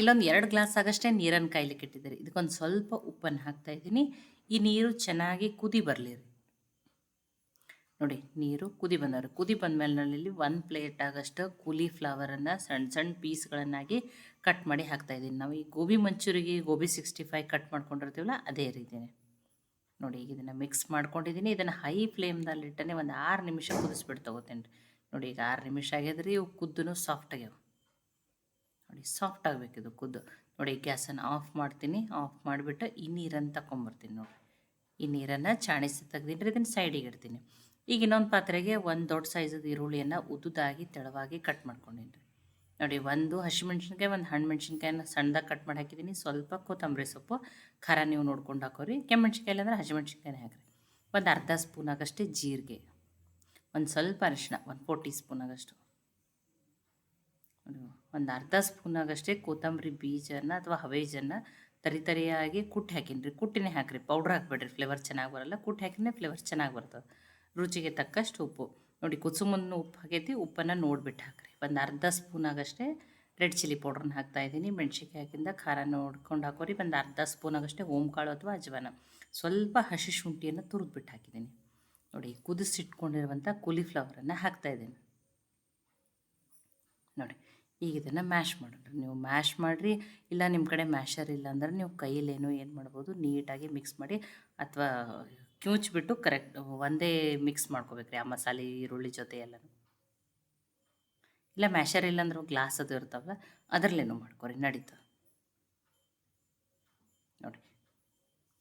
ಇಲ್ಲೊಂದು ಎರಡು ಗ್ಲಾಸ್ ಆಗಷ್ಟೇ ನೀರನ್ನು ಕಾಯ್ಲಿಕ್ಕೆ ಇಟ್ಟಿದ್ದೀರಿ. ಇದಕ್ಕೊಂದು ಸ್ವಲ್ಪ ಉಪ್ಪನ್ನು ಹಾಕ್ತಾ ಇದ್ದೀನಿ. ಈ ನೀರು ಚೆನ್ನಾಗಿ ಕುದಿ ಬರಲಿ ನೋಡಿ, ನೀರು ಕುದಿ ಬಂದವ್ರಿ. ಕುದಿ ಬಂದಮೇಲೆ ನಾನಿಲ್ಲಿ ಒಂದು ಪ್ಲೇಟ್ ಆಗಷ್ಟು ಫ್ಲವರನ್ನು ಸಣ್ಣ ಸಣ್ಣ ಪೀಸ್ಗಳನ್ನಾಗಿ ಕಟ್ ಮಾಡಿ ಹಾಕ್ತಾ ಇದ್ದೀನಿ. ನಾವು ಈ ಗೋಬಿ ಮಂಚೂರಿಗೆ ಗೋಬಿ ಸಿಕ್ಸ್ಟಿ ಫೈವ್ ಕಟ್ ಮಾಡ್ಕೊಂಡಿರ್ತೀವಲ್ಲ, ಅದೇ ರೀತಿಯೇ ನೋಡಿ ಈಗ ಇದನ್ನು ಮಿಕ್ಸ್ ಮಾಡ್ಕೊಂಡಿದ್ದೀನಿ. ಇದನ್ನು ಹೈ ಫ್ಲೇಮ್ದಲ್ಲಿಟ್ಟನೆ ಒಂದು ಆರು ನಿಮಿಷ ಕುದಿಸ್ಬಿಟ್ಟು ತೊಗೋತೇನೆ ರೀ. ನೋಡಿ, ಈಗ ಆರು ನಿಮಿಷ ಆಗ್ಯದ್ರಿ, ಇವು ಕುದ್ದೂ ಸಾಫ್ಟ್ ಆಗ್ಯಾವ. ನೋಡಿ ಸಾಫ್ಟ್ ಆಗಬೇಕಿದು ಕುದ್ದು. ನೋಡಿ ಗ್ಯಾಸನ್ನು ಆಫ್ ಮಾಡ್ತೀನಿ. ಆಫ್ ಮಾಡಿಬಿಟ್ಟು ಈ ನೀರನ್ನು ತಗೊಂಬರ್ತೀನಿ ನೋಡಿ. ಈ ನೀರನ್ನು ಚಾಣಿಸಿ ತೆಗೆದಿಟ್ರೆ ಇದನ್ನು ಸೈಡಿಗೆ ಇಡ್ತೀನಿ. ಈಗ ಇನ್ನೊಂದು ಪಾತ್ರೆಗೆ ಒಂದು ದೊಡ್ಡ ಸೈಜದ ಈರುಳ್ಳಿಯನ್ನು ಉದ್ದುದಾಗಿ ತೆಳವಾಗಿ ಕಟ್ ಮಾಡ್ಕೊಂಡಿನಿ. ನೋಡಿ, ಒಂದು ಹಸಿಮೆಣ್ಸಿನ್ಕಾಯಿ, ಒಂದು ಹಣ್ಣು ಮೆಣಸಿನ್ಕಾಯಿನ ಸಣ್ಣದಾಗಿ ಕಟ್ ಮಾಡಿ ಹಾಕಿದ್ದೀನಿ ಸ್ವಲ್ಪ ಕೊತ್ತಂಬರಿ ಸೊಪ್ಪು, ಖಾರ ನೀವು ನೋಡ್ಕೊಂಡು ಹಾಕೋರಿ. ಕೆಮ್ಮೆಣ್ಸಿನ್ಕಾಯಿ ಇಲ್ಲಾಂದ್ರೆ ಹಸಿಮೆಣ್ಸಿನ್ಕಾಯಿನೇ ಹಾಕಿರಿ. ಒಂದು ಅರ್ಧ ಸ್ಪೂನ್ ಆಗಷ್ಟೇ ಜೀರಿಗೆ. ಒಂದು ಸ್ವಲ್ಪ ಅರಿಶಿನ ಒಂದು ಫೋರ್ ಟೀ ಸ್ಪೂನ್ ಆಗಷ್ಟು ಒಂದು ಅರ್ಧ ಸ್ಪೂನಾಗಷ್ಟೇ ಕೊತ್ತಂಬರಿ ಬೀಜನ ಅಥವಾ ಹವೇಜನ್ನು ತರಿ ತರಿಯಾಗಿ ಕುಟ್ಟಿ ಹಾಕಿನಿ ರೀ. ಕುಟ್ಟಿನೇ ಹಾಕಿರಿ. ಪೌಡ್ರ್ ಹಾಕ್ಬೇಡ್ರಿ. ಫ್ಲೇವರ್ ಚೆನ್ನಾಗಿ ಬರಲ್ಲ. ಕುಟ್ಟಿ ಹಾಕಿನೇ ಫ್ಲೇವರ್ ಚೆನ್ನಾಗಿ ಬರ್ತದೆ. ರುಚಿಗೆ ತಕ್ಕಷ್ಟು ಉಪ್ಪು. ನೋಡಿ ಕುಸುಮನ್ನು ಉಪ್ಪು ಹಾಕೈತಿ. ಉಪ್ಪನ್ನು ನೋಡಿಬಿಟ್ಟು ಹಾಕಿರಿ. ಒಂದು ಅರ್ಧ ಸ್ಪೂನಾಗಷ್ಟೇ ರೆಡ್ ಚಿಲ್ಲಿ ಪೌಡ್ರನ್ನ ಹಾಕ್ತಾ ಇದ್ದೀನಿ. ಮೆಣ್ಸಿನ್ಕಾಯಿ ಹಾಕಿಂದ ಖಾರ ನೋಡ್ಕೊಂಡು ಹಾಕೋರಿ. ಒಂದು ಅರ್ಧ ಸ್ಪೂನಾಗಷ್ಟೇ ಓಂಕಾಳು ಅಥವಾ ಅಜ್ವಾನ. ಸ್ವಲ್ಪ ಹಸಿ ಶುಂಠಿಯನ್ನು ತುರಿದ್ಬಿಟ್ಟು ಹಾಕಿದ್ದೀನಿ. ನೋಡಿ ಕುದಿಸಿಟ್ಕೊಂಡಿರುವಂಥ ಕುಲಿಫ್ಲವರನ್ನು ಹಾಕ್ತಾಯಿದ್ದೀನಿ ನೋಡಿ ಈಗ ಇದನ್ನು ಮ್ಯಾಶ್ ಮಾಡೋಣ ನೀವು ಮ್ಯಾಶ್ ಮಾಡಿರಿ, ಇಲ್ಲ ನಿಮ್ಮ ಕಡೆ ಮ್ಯಾಶರ್ ಇಲ್ಲ ಅಂದ್ರೆ ನೀವು ಕೈಯಲ್ಲೇನೋ ಏನು ಮಾಡ್ಬೋದು, ನೀಟಾಗಿ ಮಿಕ್ಸ್ ಮಾಡಿ, ಅಥವಾ ಕ್ಯೂಚ್ಬಿಟ್ಟು ಕರೆಕ್ಟ್ ಒಂದೇ ಮಿಕ್ಸ್ ಮಾಡ್ಕೋಬೇಕು ರೀ ಆ ಮಸಾಲೆ, ಈರುಳ್ಳಿ ಜೊತೆ ಎಲ್ಲನೂ. ಇಲ್ಲ ಮ್ಯಾಶರ್ ಇಲ್ಲಾಂದ್ರೆ ಗ್ಲಾಸ್ ಅದು ಇರ್ತಾವಲ್ಲ, ಅದರಲ್ಲೇನು ಮಾಡ್ಕೊರಿ, ನಡೀತು. ನೋಡಿ,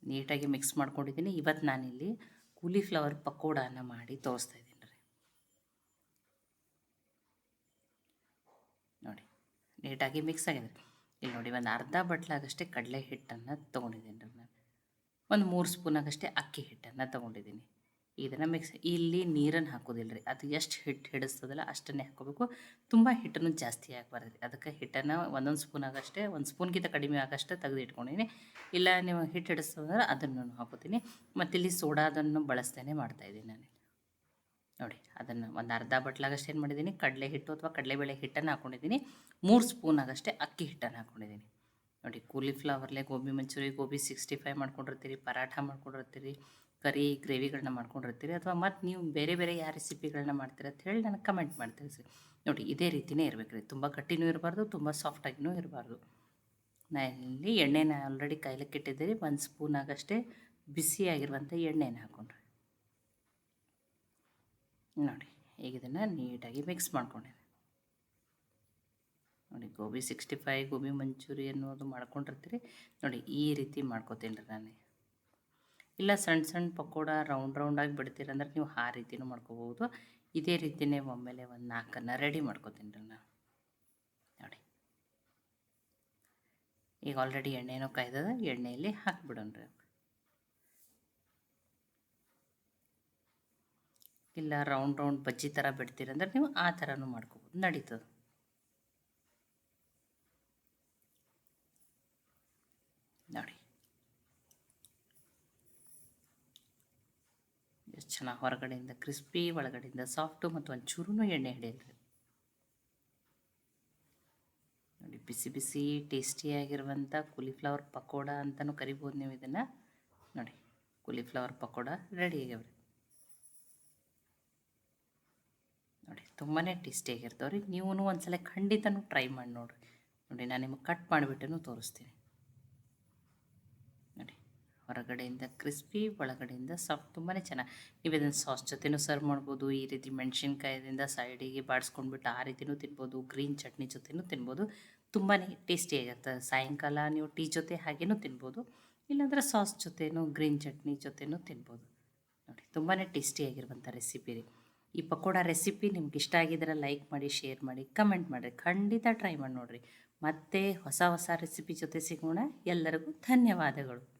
ನೀಟಾಗಿ ಮಿಕ್ಸ್ ಮಾಡ್ಕೊಂಡಿದ್ದೀನಿ. ಇವತ್ತು ನಾನಿಲ್ಲಿ ಕೂಲಿ ಫ್ಲವರ್ ಪಕೋಡಾನ ಮಾಡಿ ತೋರಿಸ್ತಾ ಇದ್ದೀನಿ ರೀ ನೋಡಿ ನೀಟಾಗಿ ಮಿಕ್ಸ್ ಆಗಿದೆ ಇಲ್ಲಿ ನೋಡಿ ಒಂದು ಅರ್ಧ ಬಟ್ಲಾಗಷ್ಟೇ ಕಡಲೆ ಹಿಟ್ಟನ್ನು ತೊಗೊಂಡಿದ್ದೀನಿ ರೀ ನಾನು. ಒಂದು ಮೂರು ಸ್ಪೂನಾಗಷ್ಟೇ ಅಕ್ಕಿ ಹಿಟ್ಟನ್ನು ತೊಗೊಂಡಿದ್ದೀನಿ. ಇದನ್ನು ಮಿಕ್ಸ್ ಇಲ್ಲಿ ನೀರನ್ನು ಹಾಕೋದಿಲ್ಲ ರೀ ಅದು ಎಷ್ಟು ಹಿಟ್ಟು ಹಿಡಿಸ್ತದಲ್ಲ ಅಷ್ಟನ್ನೇ ಹಾಕೋಬೇಕು ತುಂಬ ಹಿಟ್ಟನ್ನು ಜಾಸ್ತಿ ಹಾಕಬಾರ್ದು ರೀ ಅದಕ್ಕೆ ಹಿಟ್ಟನ್ನು ಒಂದೊಂದು ಸ್ಪೂನ್ ಆಗಷ್ಟೇ, ಒಂದು ಸ್ಪೂನ್ಗಿಂತ ಕಡಿಮೆ ಆಗಷ್ಟೇ ತೆಗೆದು ಇಟ್ಕೊಂಡಿನಿ ಇಲ್ಲ ನೀವು ಹಿಟ್ಟು ಹಿಡಿಸ್ತದಂದ್ರೆ ಅದನ್ನು ಹಾಕೋತೀನಿ ಮತ್ತು ಇಲ್ಲಿ ಸೋಡಾದನ್ನು ಬಳಸ್ತೇನೆ ಮಾಡ್ತಾಯಿದ್ದೀನಿ ನಾನು. ನೋಡಿ, ಅದನ್ನು ಒಂದು ಅರ್ಧ ಬಟ್ಲಾಗಷ್ಟು ಏನು ಮಾಡಿದ್ದೀನಿ, ಕಡಲೆ ಹಿಟ್ಟು ಅಥವಾ ಕಡಲೆಬೇಳೆ ಹಿಟ್ಟನ್ನು ಹಾಕ್ಕೊಂಡಿದ್ದೀನಿ ಮೂರು ಸ್ಪೂನ್ ಆಗಷ್ಟೇ ಅಕ್ಕಿ ಹಿಟ್ಟನ್ನು ಹಾಕ್ಕೊಂಡಿದ್ದೀನಿ ನೋಡಿ ಕೂಲಿಫ್ಲವರ್ಲೆ ಗೋಬಿ ಮಂಚೂರಿ, ಗೋಬಿ ಸಿಕ್ಸ್ಟಿ ಫೈವ್ ಮಾಡ್ಕೊಂಡಿರ್ತೀರಿ, ಪರಾಠ ಮಾಡ್ಕೊಂಡಿರ್ತೀರಿ, ಕರಿ ಗ್ರೇವಿಗಳನ್ನ ಮಾಡ್ಕೊಂಡಿರ್ತೀರಿ ಅಥವಾ ಮತ್ತು ನೀವು ಬೇರೆ ಬೇರೆ ಯಾವ ರೆಸಿಪಿಗಳನ್ನ ಮಾಡ್ತೀರ ಅಂತ ಹೇಳಿ ನನಗೆ ಕಮೆಂಟ್ ಮಾಡ್ತೀರಿ ಸರ್. ನೋಡಿ, ಇದೇ ರೀತಿಯೇ ಇರಬೇಕು ರೀ. ತುಂಬ ಗಟ್ಟಿನೂ ಇರಬಾರ್ದು, ತುಂಬ ಸಾಫ್ಟಾಗಿನೂ ಇರಬಾರ್ದು. ನಾನು ಇಲ್ಲಿ ಎಣ್ಣೆನ ಆಲ್ರೆಡಿ ಕಾಯ್ಲಿಕ್ಕೆ ಇಟ್ಟಿದ್ದೀರಿ ಒಂದು ಸ್ಪೂನ್ ಆಗಷ್ಟೇ ಬಿಸಿಯಾಗಿರುವಂಥ ಎಣ್ಣೆನ ಹಾಕೊಂಡ್ರಿ. ನೋಡಿ ಈಗ ಇದನ್ನು ನೀಟಾಗಿ ಮಿಕ್ಸ್ ಮಾಡ್ಕೊಂಡಿದ್ದೆ ನೋಡಿ, gobi sixty five gobi manchurian ಅನ್ನೋದು ಮಾಡ್ಕೊಂಡಿರ್ತೀರಿ. ನೋಡಿ, ಈ ರೀತಿ ಮಾಡ್ಕೋತೀನಿ ರೀ ನಾನು. ಇಲ್ಲ ಸಣ್ಣ ಸಣ್ಣ ಪಕೋಡ ರೌಂಡ್ ರೌಂಡಾಗಿ ಬಿಡ್ತೀರಂದ್ರೆ ನೀವು ಆ ರೀತಿನೂ ಮಾಡ್ಕೋಬೋದು ಇದೇ ರೀತಿಯೇ ಒಮ್ಮೆಲೆ ಒಂದು ನಾಲ್ಕನ್ನು ರೆಡಿ ಮಾಡ್ಕೋತೀನಿ ರೀ ನಾನು. ನೋಡಿ. ಈಗ ಆಲ್ರೆಡಿ ಎಣ್ಣೆನೂ ಕಾಯ್ದದ, ಎಣ್ಣೆಯಲ್ಲಿ ಹಾಕ್ಬಿಡೋಣ ರೀ. ಇಲ್ಲ ರೌಂಡ್ ರೌಂಡ್ ಬಜ್ಜಿ ಥರ ಬಿಡ್ತೀರಂದ್ರೆ ನೀವು ಆ ಥರನೂ ಮಾಡ್ಕೋಬೋದು. ನಡೀತದೆ. ನೋಡಿ. ಎಷ್ಟು ಚೆನ್ನಾಗಿ ಹೊರಗಡೆಯಿಂದ ಕ್ರಿಸ್ಪಿ ಒಳಗಡೆಯಿಂದ ಸಾಫ್ಟು ಮತ್ತು ಒಂಚೂರು ಎಣ್ಣೆ ಹಿಡಿಯಲ್ರಿ ನೋಡಿ, ಬಿಸಿ ಬಿಸಿ ಟೇಸ್ಟಿಯಾಗಿರುವಂಥ ಕುಲಿಫ್ಲವರ್ ಪಕೋಡ ಅಂತಲೂ ಕರಿಬೋದು ನೀವು ಇದನ್ನು. ನೋಡಿ ಕುಲಿಫ್ಲವರ್ ಪಕೋಡ ರೆಡಿ ಆಗ್ಯಾವ್ರಿ ನೋಡಿ ತುಂಬಾ ಟೇಸ್ಟಿಯಾಗಿರ್ತಾವೆ ರೀ ನೀವು ಒಂದು ಸಲ ಖಂಡಿತನೂ ಟ್ರೈ ಮಾಡಿ ನೋಡಿರಿ. ನೋಡಿ, ನಾನು ನಿಮಗೆ ಕಟ್ ಮಾಡಿಬಿಟ್ಟು ತೋರಿಸ್ತೀನಿ. ನೋಡಿ, ಹೊರಗಡೆಯಿಂದ ಕ್ರಿಸ್ಪಿ ಒಳಗಡೆಯಿಂದ ಸಾಫ್ಟ್ ತುಂಬಾ ಚೆನ್ನಾಗಿ. ನೀವು ಇದನ್ನು ಸಾಸ್ ಜೊತೆನೂ ಸರ್ವ್ ಮಾಡ್ಬೋದು, ಈ ರೀತಿ ಮೆಣಸಿನ್ಕಾಯದಿಂದ ಸೈಡಿಗೆ ಬಾಡಿಸ್ಕೊಂಡ್ಬಿಟ್ಟು ಆ ರೀತಿನೂ ತಿನ್ಬೋದು ಗ್ರೀನ್ ಚಟ್ನಿ ಜೊತೆನೂ ತಿನ್ಬೋದು. ತುಂಬಾ ಟೇಸ್ಟಿಯಾಗಿರುತ್ತೆ ಸಾಯಂಕಾಲ ನೀವು ಟೀ ಜೊತೆ ಹಾಗೇನೂ ತಿನ್ಬೋದು, ಇಲ್ಲಾಂದ್ರೆ ಸಾಸ್ ಜೊತೆನೂ ಗ್ರೀನ್ ಚಟ್ನಿ ಜೊತೆನೂ ತಿನ್ಬೋದು. ನೋಡಿ ತುಂಬಾ ಟೇಸ್ಟಿಯಾಗಿರುವಂಥ ರೆಸಿಪಿ ರೀ. ಈ ಪಕೋಡ ರೆಸಿಪಿ ನಿಮ್ಗೆ ಇಷ್ಟ ಆಗಿದ್ರೆ ಲೈಕ್ ಮಾಡಿ ಶೇರ್ ಮಾಡಿ ಕಮೆಂಟ್ ಮಾಡಿರಿ. ಖಂಡಿತ ಟ್ರೈ ಮಾಡಿ ನೋಡಿರಿ. ಮತ್ತೆ ಹೊಸ ಹೊಸ ರೆಸಿಪಿ ಜೊತೆ ಸಿಗೋಣ. ಎಲ್ಲರಿಗೂ ಧನ್ಯವಾದಗಳು.